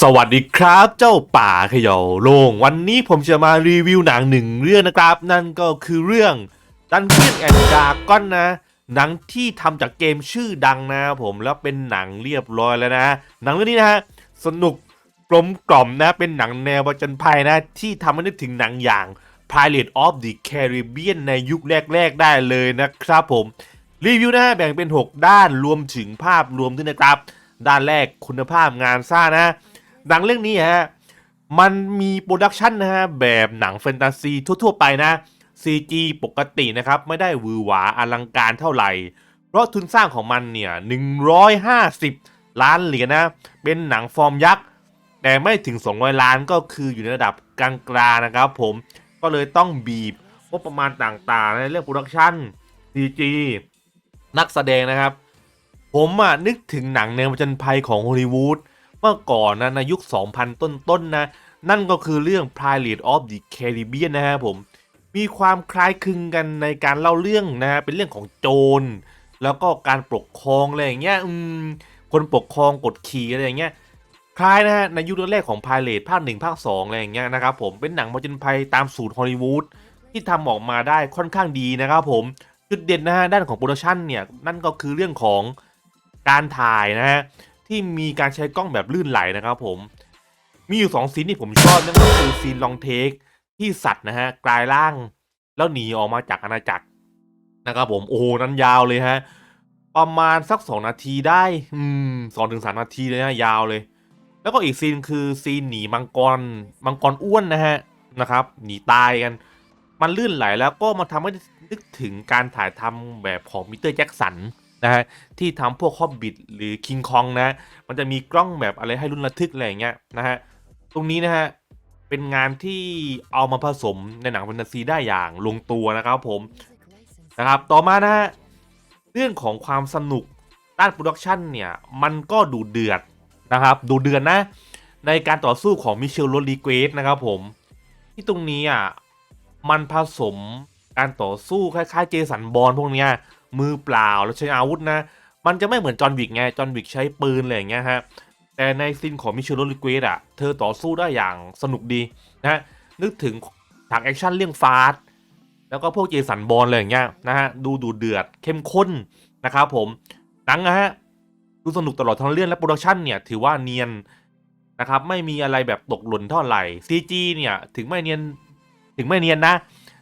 สวัสดีครับเจ้าป่าเขย่าโลง วันนี้ผมจะมารีวิวหนังหนึ่งเรื่องนะครับ นั่นก็คือเรื่อง Dungeon and Dragon นนะ หนังที่ทำจากเกมชื่อดังนะผมแล้วเป็นหนังเรียบร้อยแล้วนะ หนังเรื่องนี้นะฮะสนุกกลมกล่อมนะเป็นหนังแนวประจนภัยนะ ที่ทำให้นึกถึงหนังอย่าง Pirate of the Caribbean ในยุคแรก ๆ ได้เลยนะครับผมรีวิวนะฮะแบ่งเป็น 6 ด้านรวมถึงภาพรวมด้วยนะครับ ด้านแรกคุณภาพงานสร้างนะหนังเรื่องนี้ฮะมันมีโปรดักชันนะฮะแบบหนังแฟนตาซีทั่ว ๆ ไปนะ CG ปกตินะครับ ไม่ได้วือหวาอลังการเท่าไหร่ เพราะทุนสร้างของมันเนี่ย 150 ล้านเหรียญนะ เป็นหนังฟอร์มยักษ์แต่ไม่ถึง 200 ล้านก็คืออยู่ในระดับกลางๆนะครับผมก็เลยต้องบีบงบประมาณต่างๆ ในเรื่องโปรดักชัน CG นักแสดงนะครับ ผมอะนึกถึงหนังแนวประจนภัยของฮอลลีวูดเมื่อก่อนนะในยุค 2000 ต้นๆนะ นั่นก็คือเรื่อง Pirates of the Caribbean นะฮะผม มีความคล้ายคลึงกันในการเล่าเรื่องนะฮะเป็นเรื่องของโจร แล้วก็การปกครองอะไรอย่างเงี้ยอืมคนปกครองกดขี่อะไรอย่างเงี้ยคล้ายนะฮะในยุคแรกๆของ Pirates ภาคหนึ่งภาคสองอะไรอย่างเงี้ยนะครับผมเป็นหนังผจญภัยตามสูตรฮอลลีวูดที่ทำออกมาได้ค่อนข้างดีนะครับผมจุดเด่นนะฮะด้านของโปรดักชันเนี่ยนั่นก็คือเรื่องของ การถ่ายนะฮะที่มีการใช้กล้องแบบลื่นไหลนะครับผม มีอยู่ 2 ซีนที่ผมชอบนั่นก็คือซีนลองเทคที่สัตว์นะฮะกลายร่าง แล้วหนีออกมาจากอาณาจักรนะครับผมโอ้โหนั้นยาวเลยฮะประมาณสัก 2 นาทีได้ อืมสองถึงสามนาทีเลยนะยาวเลย แล้วก็อีกซีนคือซีนหนีมังกรมังกรอ้วนนะฮะนะครับ หนีตายกัน มันลื่นไหลแล้วก็มาทำให้นึกถึงการถ่ายทำแบบของมิเตอร์แจ็คสัน นะฮะที่ทำพวกฮอบบิทหรือคิงคองนะ มันจะมีกล้องแบบอะไรให้รุ่นระทึกอะไรอย่างเงี้ยนะฮะตรงนี้นะฮะเป็นงานที่เอามาผสมในหนังแฟนตาซีได้อย่างลงตัวนะครับผมนะครับต่อมานะฮะเรื่องของความสนุกด้านโปรดักชันเนี่ยมันก็ดูเดือดนะครับดูเดือดนะ ในการต่อสู้ของมิเชลโรดริเกสนะครับผมที่ตรงนี้อะมันผสมการต่อสู้คล้ายๆเจสันบอลพวกเนี้ย มือเปล่าแล้วใช้อาวุธนะ มันจะไม่เหมือนจอห์นวิกไงจอห์นวิกใช้ปืนอะไรอย่างเงี้ยฮะแต่ในซีนของมิเชลโรลิเกสอะเธอต่อสู้ได้อย่างสนุกดีนะฮะนึกถึงฉากแอคชั่นเรื่องฟาสแล้วก็พวกเจสันบอลอะไรอย่างเงี้ยนะฮะดูดูเดือดเข้มข้นนะครับผมหนังนะฮะดูสนุกตลอดทั้งเรื่องและโปรดักชันเนี่ยถือว่าเนียนนะครับไม่มีอะไรแบบตกหล่นเท่าไหร่ CG เนี่ยถึงไม่เนียนถึงไม่เนียนนะ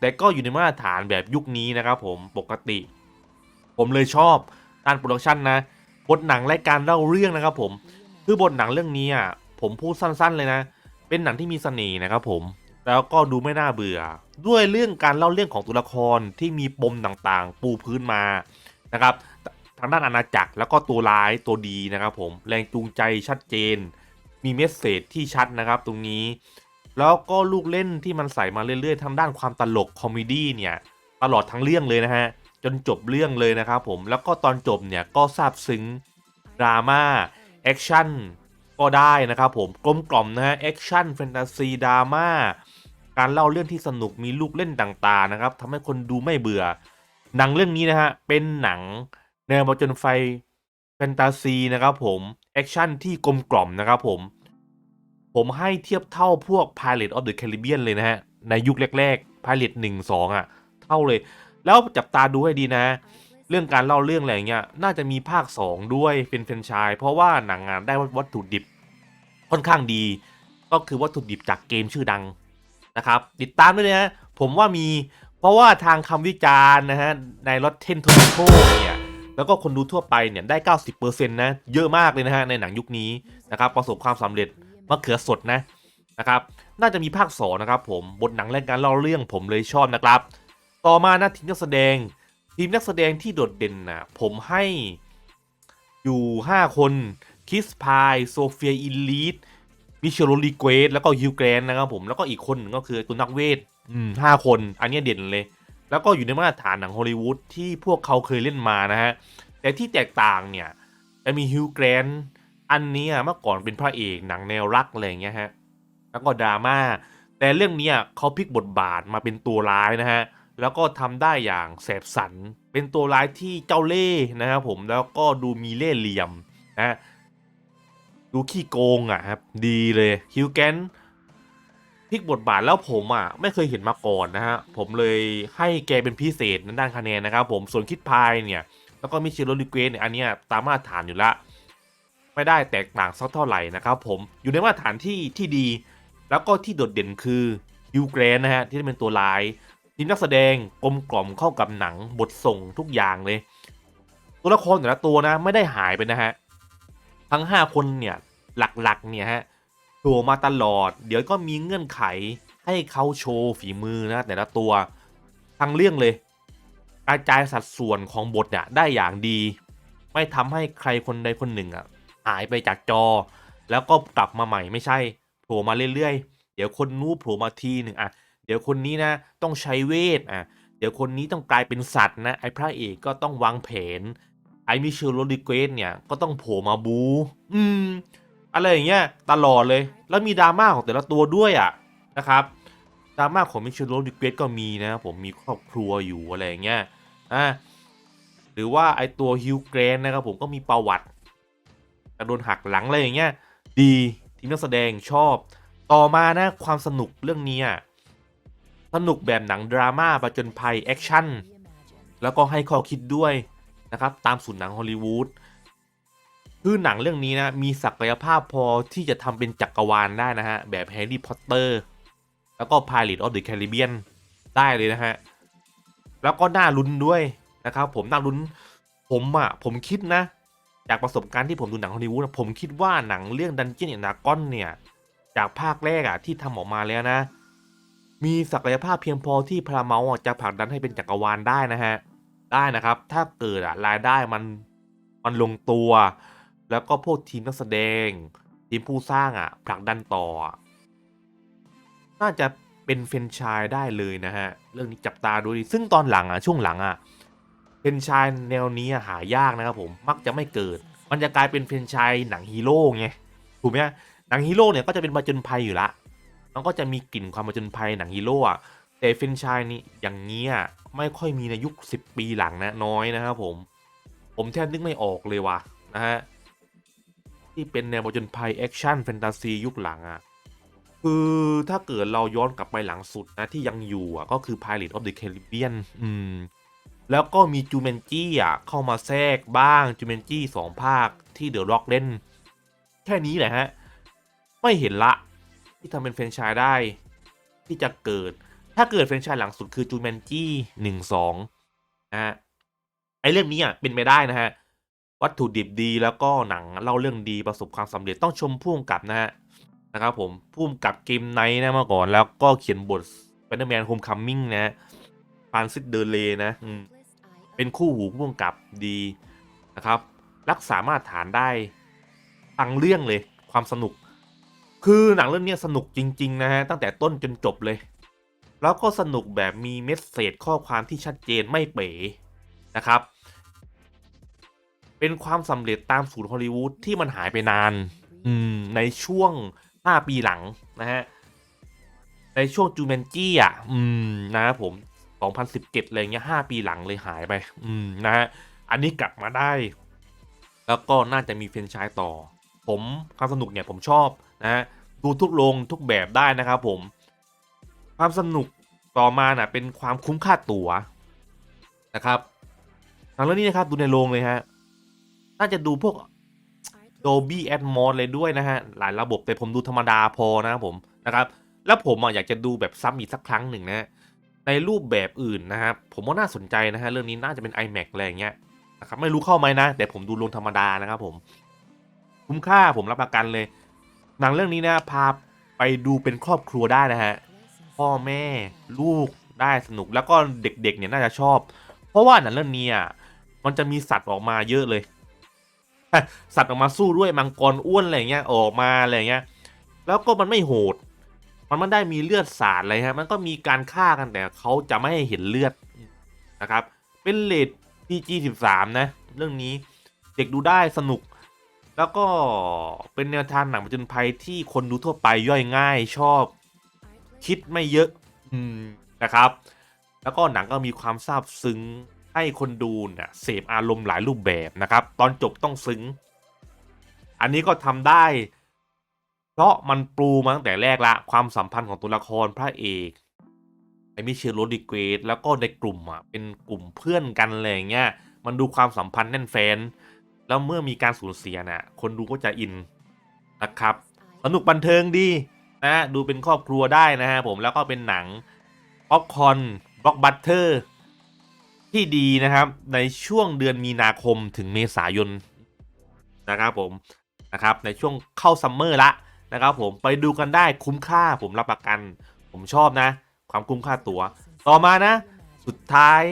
แต่ก็อยู่ในมาตรฐานแบบยุคนี้นะครับผมปกติ ผมเลยชอบด้านโปรดักชันนะบทหนังและการเล่าเรื่องนะครับผมคือบทหนังเรื่องนี้อะผมพูดสั้น ๆ เลยนะ เป็นหนังที่มีเสน่ห์นะครับผมแล้วก็ดูไม่น่าเบื่อ ด้วยเรื่องการเล่าเรื่องของตัวละครที่มีปมต่างๆ ปูพื้นมานะครับทางด้านอาณาจักรแล้วก็ตัวร้ายตัวดีนะครับผมแรงจูงใจชัดเจน มีเมสเซจที่ชัดนะครับตรงนี้ แล้วก็ลูกเล่นที่มันใส่มาเรื่อยๆทางด้านความตลกคอมเมดี้เนี่ยตลอดทั้งเรื่องเลยนะฮะ จนจบเรื่องเลยนะครับผมแล้วก็ตอนจบเนี่ยก็ซาบซึ้งดราม่าแอคชั่นก็ได้นะครับผมกลมกล่อมนะฮะแอคชั่นแฟนตาซีดราม่าการเล่าเรื่องที่สนุกมีลูกเล่นต่างๆนะครับทำให้คนดูไม่เบื่อ หนังเรื่องนี้นะฮะเป็นหนังแนวผจญไฟแฟนตาซีนะครับผมแอคชั่นที่กลมกล่อมนะครับผม ผมให้เทียบเท่าพวก Pirate of the Caribbean เลยนะฮะในยุคแรกๆ Pirate 1 2อะ เท่าเลย แล้วจับตาดูให้ดีนะ เรื่องการเล่าเรื่องอะไรอย่างเงี้ยน่าจะมีภาค 2 ด้วยเป็นแฟรนไชายเพราะว่าหนังงานได้วัตถุดิบค่อนข้างดี ก็คือวัตถุดิบจากเกมชื่อดังนะครับ ติดตามด้วยนะผมว่ามีเพราะว่าทางคำวิจารณ์นะฮะใน Rotten Tomato เนี่ยแล้วก็คนดูทั่วไปเนี่ยได้ 90%นะเยอะมากเลยนะฮะในหนังยุคนี้นะครับประสบความสำเร็จมะเขือสดนะนะครับ น่าจะมีภาคสองนะครับผมบทหนังและการเล่าเรื่องผมเลยชอบนะครับ ต่อมานะทีมนักแสดง ทีมนักแสดงที่โดดเด่นนะผมให้อยู่ 5 คนคิสพายโซเฟียอิลีดมิเชลโรลีเกสแล้วก็ฮิวแกรนนะครับผมแล้วก็อีกคนหนึ่งก็คือตัวนักเวทอืมห้าคน อันนี้เด่นเลย แล้วก็อยู่ในมาตรฐานหนังฮอลลีวูดที่พวกเขาเคยเล่นมานะฮะ แต่ที่แตกต่างเนี่ยจะมีฮิวแกรนอันนี้เมื่อก่อนเป็นพระเอกหนังแนวรักอะไรอย่างเงี้ยฮะ แล้วก็ดราม่าแต่เรื่องนี้เขาพลิกบทบาทมาเป็นตัวร้ายนะฮะ แล้วก็ทำได้อย่างแสบสัน เป็นตัวร้ายที่เจ้าเล่ห์นะครับผมแล้วก็ดูมีเล่ห์เหลี่ยมนะดูขี้โกงอะครับดีเลยฮิวแกนพลิกบทบาทแล้วผมอะไม่เคยเห็นมาก่อนนะฮะผมเลยให้แกเป็นพิเศษในด้านคะแนนนะครับผมส่วนคิดพายเนี่ย แล้วก็มิเชลโรดิเกสเนี่ยอันเนี้ยตามมาตรฐานอยู่ละไม่ได้แตกต่างสักเท่าไหร่นะครับผมอยู่ในมาตรฐานที่ที่ดี แล้วก็ที่โดดเด่นคือฮิวแกรนนะฮะที่เป็นตัวร้าย ทีมนักแสดงกลมกล่อมเข้ากับหนังบทส่งทุกอย่างเลย ตัวละครแต่ละตัวนะไม่ได้หายไปนะฮะ ทั้ง 5 คนเนี่ยหลักๆเนี่ยฮะโผล่มาตลอด เดี๋ยวก็มีเงื่อนไขให้เขาโชว์ฝีมือนะแต่ละตัวทั้งเรื่องเลยกระจายสัดส่วนของบทเนี่ยได้อย่างดี ไม่ทำให้ใครคนใดคนหนึ่งอะหายไปจากจอ แล้วก็กลับมาใหม่ไม่ใช่โผล่มาเรื่อยๆ เดี๋ยวคนนู้โผล่มาทีหนึ่งอะ เดี๋ยวคนนี้นะต้องใช้เวทอะเดี๋ยวคนนี้ต้องกลายเป็นสัตว์นะไอ้พระเอกก็ต้องวางแผน ไอ้มิเชลโรดิเกสเนี่ยก็ต้องโผล่มาบูอืมอะไรอย่างเงี้ยตลอดเลย แล้วมีดราม่าของแต่ละตัวด้วยอะนะครับดราม่าของมิเชลโรดิเกสก็มีนะผมมีครอบครัวอยู่อะไรอย่างเงี้ยอะหรือว่าไอตัวฮิวแกรนนะครับผมก็มีประวัติโดนหักหลังอะไรอย่างเงี้ยดีทีมนักแสดงชอบ ต่อมานะความสนุกเรื่องนี้อะ สนุกแบบหนังดราม่าประจนภัยแอคชั่น แล้วก็ให้ข้อคิดด้วยนะครับ ตามสูตรหนังฮอลลีวูดคือหนังเรื่องนี้นะมีศักยภาพพอที่จะทำเป็นจักรวาลได้นะฮะ แบบแฮร์รี่พอตเตอร์แล้วก็ Pirates of the Caribbean ได้เลยนะฮะ แล้วก็น่าลุ้นด้วยนะครับผมน่าลุ้นผมอะผมคิดนะ จากประสบการณ์ที่ผมดูหนังฮอลลีวูดผมคิดว่าหนังเรื่องดันเจียนนากอนเนี่ย จากภาคแรกอะที่ทำออกมาแล้วนะ มีศักยภาพเพียงพอที่พาราเมลจะผลักดันให้เป็นจักรวาลได้นะฮะ ได้นะครับ ถ้าเกิดรายได้มันมันลงตัว แล้วก็พวกทีมนักแสดง ทีมผู้สร้างอะผลักดันต่อ น่าจะเป็นเฟนชายได้เลยนะฮะ เรื่องนี้จับตาดูดิซึ่งตอนหลังอะช่วงหลังอะเฟนชายแนวนี้หายากนะครับผมมักจะไม่เกิด มันจะกลายเป็นเฟนชายหนังฮีโร่ไงถูกไหมหนังฮีโร่เนี่ยก็จะเป็นผจญภัยอยู่ละ มันก็จะมีกลิ่นความผจญภัยหนังฮีโร่อะแต่เฟนชายนี่อย่างเงี้ยไม่ค่อยมีในยุค 10 ปีหลังนะน้อยนะครับผม ผมแทบนึกไม่ออกเลยว่ะนะฮะที่เป็นแนวผจญภัยแอคชั่นแฟนตาซียุคหลังอะคือถ้าเกิดเราย้อนกลับไปหลังสุดนะที่ยังอยู่อะก็คือ Pirate of the Caribbean อืมแล้วก็มีจูเมนจี้อะเข้ามาแทรกบ้างจูเมนจี้สองภาคที่เดอะร็อกเล่น แค่นี้แหละฮะ ไม่เห็นละ ที่ทำเป็นแฟรนไชส์ได้ ที่จะเกิด ถ้าเกิดแฟรนไชส์หลังสุดคือจูแมนจี้หนึ่งสองนะฮะไอเรื่องนี้อะเป็นไปได้นะฮะวัตถุดิบดีแล้วก็หนังเล่าเรื่องดีประสบความสำเร็จต้องชมผู้กำกับนะฮะนะครับผมผู้กำกับเกมไนท์นะมาก่อนแล้วก็เขียนบท Spider-Man Homecoming นะฮะฟานซิสเดอเลนะเป็นคู่หูผู้กำกับดีนะครับ รักษามาตรฐานได้ทั้งเรื่องเลยความสนุก คือหนังเรื่องนี้สนุกจริง ๆ นะฮะ ตั้งแต่ต้นจนจบเลย แล้วก็สนุกแบบมีเมสเซจข้อความที่ชัดเจนไม่เป๋นะครับ เป็นความสำเร็จตามสูตรฮอลลีวูดที่มันหายไปนานอืมในช่วง 5 ปีหลังนะฮะ ในช่วงจูเมนจี้อะ อืม นะครับผม 2017อะไรเงี้ย 5 ปีหลังเลยหายไป อืม นะฮะ อันนี้กลับมาได้ แล้วก็น่าจะมีเฟรนชายต่อ ผมความสนุกเนี่ยผมชอบ นะดูทุกโรงทุกแบบได้นะครับผม ความสนุกต่อมาน่ะเป็นความคุ้มค่าตั๋วนะครับหนังเรื่องนี้นะครับดูในโรงเลยฮะน่าจะดูพวก Dolby Atmos เลยด้วยนะฮะหลายระบบแต่ผมดูธรรมดาพอนะครับผมนะครับแล้วผมอยากจะดูแบบซ้ำอีกสักครั้งหนึ่งนะฮะในรูปแบบอื่นนะครับผมว่าน่าสนใจนะฮะเรื่องนี้น่าจะเป็น iMac อะไรอย่างเงี้ยนะครับไม่รู้เข้าไหมนะ แต่ผมดูลงธรรมดานะครับผม คุ้มค่าผมรับประกันเลย หนังเรื่องนี้นะพาไปดูเป็นครอบครัวได้นะฮะพ่อแม่ลูกได้สนุกแล้วก็เด็กๆเนี่ยน่าจะชอบ เพราะว่าหนังเรื่องนี้อะมันจะมีสัตว์ออกมาเยอะเลย สัตว์ออกมาสู้ด้วยมังกรอ้วนอะไรเงี้ยออกมาอะไรเงี้ย แล้วก็มันไม่โหด มันไม่ได้มีเลือดสาดอะไรฮะมันก็มีการฆ่ากันแต่เขาจะไม่ให้เห็นเลือดนะครับ เป็นเลด PG 13นะเรื่องนี้เด็กดูได้สนุก แล้วก็เป็นแนวทางหนังผจญภัยที่คนดูทั่วไปย่อยง่ายชอบ คิดไม่เยอะอืมนะครับ แล้วก็หนังก็มีความซาบซึ้งให้คนดูเนี่ยเสพอารมณ์หลายรูปแบบนะครับ ตอนจบต้องซึ้ง อันนี้ก็ทำได้ เพราะมันปูมาตั้งแต่แรกละ ความสัมพันธ์ของตัวละครพระเอกไอมิเชลโรดิเกตแล้วก็ในกลุ่มอะเป็นกลุ่มเพื่อนกันอะไรอย่างเงี้ยมันดูความสัมพันธ์แน่นแฟน แล้วเมื่อมีการสูญเสียน่ะคนดูก็จะอินนะครับ สนุกบันเทิงดีนะดูเป็นครอบครัวได้นะฮะผมแล้วก็เป็นหนังป๊อปคอนบล็อกบัตเตอร์ที่ดีนะครับในช่วงเดือนมีนาคมถึงเมษายนนะครับผมนะครับในช่วงเข้าซัมเมอร์ละนะครับผมไปดูกันได้คุ้มค่าผมรับประกัน ผมชอบนะ ความคุ้มค่าตัว ต่อมานะ สุดท้าย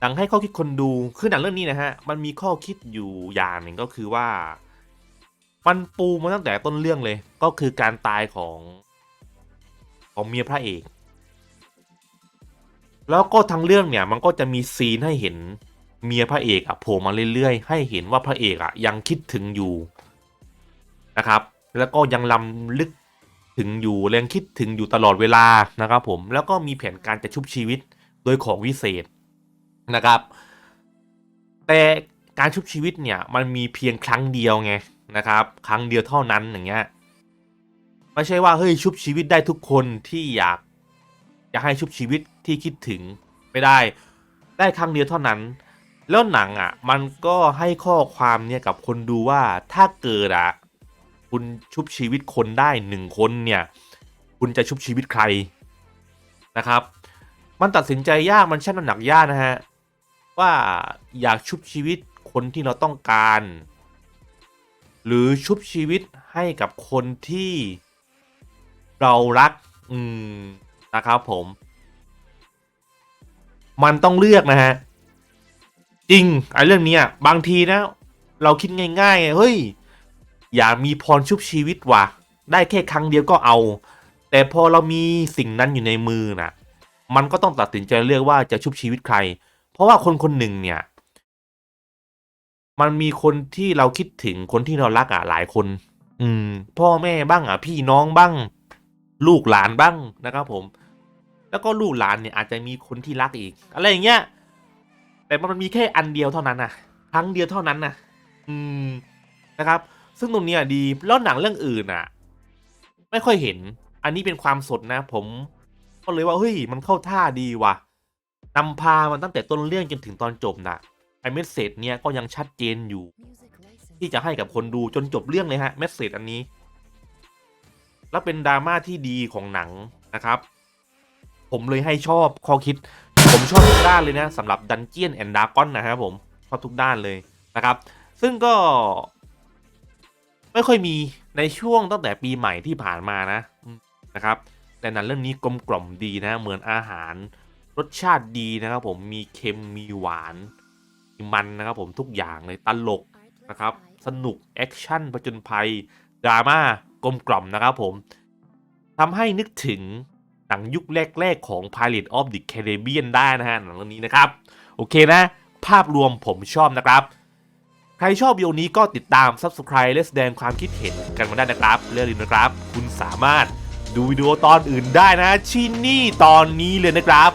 หนังให้ข้อคิดคนดูคือหนังเรื่องนี้นะฮะมันมีข้อคิดอยู่อย่างหนึ่งก็คือว่ามันปูมาตั้งแต่ต้นเรื่องเลย ก็คือการตายของของเมียพระเอก แล้วก็ทั้งเรื่องเนี่ยมันก็จะมีซีนให้เห็นเมียพระเอกอะโผล่มาเรื่อยๆ ให้เห็นว่าพระเอกอะยังคิดถึงอยู่นะครับ แล้วก็ยังลำลึกถึงอยู่ยังคิดถึงอยู่ตลอดเวลานะครับผมแล้วก็มีแผนการจะชุบชีวิตโดยของวิเศษ นะครับ แต่การชุบชีวิตเนี่ยมันมีเพียงครั้งเดียวไงนะครับ ครั้งเดียวเท่านั้นอย่างเงี้ยไม่ใช่ว่าเฮ้ยชุบชีวิตได้ทุกคนที่อยากอยากให้ชุบชีวิตที่คิดถึงไม่ได้ ได้ครั้งเดียวเท่านั้น แล้วหนังอะ มันก็ให้ข้อความเนี่ยกับคนดูว่าถ้าเกิดอะคุณชุบชีวิตคนได้หนึ่งคนเนี่ย คุณจะชุบชีวิตใครนะครับ มันตัดสินใจยากมันชั่งน้ำหนักยากนะฮะ ว่าอยากชุบชีวิตคนที่เราต้องการ หรือชุบชีวิตให้กับคนที่เรารัก อืม นะครับผม มันต้องเลือกนะฮะ จริงไอ้เรื่องนี้บางทีนะ เราคิดง่ายๆเฮ้ย อยากมีพรชุบชีวิตว่ะ ได้แค่ครั้งเดียวก็เอา แต่พอเรามีสิ่งนั้นอยู่ในมือน่ะ มันก็ต้องตัดสินใจเลือกว่าจะชุบชีวิตใคร เพราะว่าคนคนหนึ่งเนี่ย มันมีคนที่เราคิดถึงคนที่เรารักอะหลายคน อืม พ่อแม่บ้างอะ พี่น้องบ้าง ลูกหลานบ้างนะครับ ผม แล้วก็ลูกหลานเนี่ยอาจจะมีคนที่รักอีก อะไรอย่างเงี้ยแต่มันมีแค่อันเดียวเท่านั้นนะครั้งเดียวเท่านั้นนะอืมนะครับ ซึ่งตรงนี้ดีแล้วหนังเรื่องอื่นอะ ไม่ค่อยเห็น อันนี้เป็นความสดนะ ผมก็เลยว่าเฮ้ยมันเข้าท่าดีว่ะ นำพามันตั้งแต่ต้นเรื่องจนถึงตอนจบนะไอ้เมสเซจเนี่ยก็ยังชัดเจนอยู่ ที่จะให้กับคนดูจนจบเรื่องเลยฮะเมสเซจอันนี้ แล้วเป็นดราม่าที่ดีของหนังนะครับ ผมเลยให้ชอบข้อคิด ผมชอบทุกด้านเลยนะสำหรับดันเจียนแอนด์ดากอนนะครับผมชอบทุกด้านเลยนะครับ ซึ่งก็ ไม่ค่อยมีในช่วงตั้งแต่ปีใหม่ที่ผ่านมานะนะครับแต่นังเรื่องนี้กลมกล่อมดีนะ เหมือนอาหาร รสชาติดีนะครับผมมีเค็มมีหวานมีมันนะครับผมทุกอย่างเลยตลกนะครับสนุกแอคชั่นผจญภัยดราม่ากลมกล่อมนะครับผมทำให้นึกถึงหนังยุคแรก ๆ ของ Pirate of the Caribbean ได้นะฮะหนังเรื่องนี้นะครับ โอเคนะ ภาพรวมผมชอบนะครับ ใครชอบวิดีโอนี้ก็ติดตาม Subscribe และแสดงความคิดเห็นกันมาได้นะครับเรื่องนี้นะครับ คุณสามารถดูวิดีโอตอนอื่นได้นะ ที่นี่ตอนนี้เลยนะครับ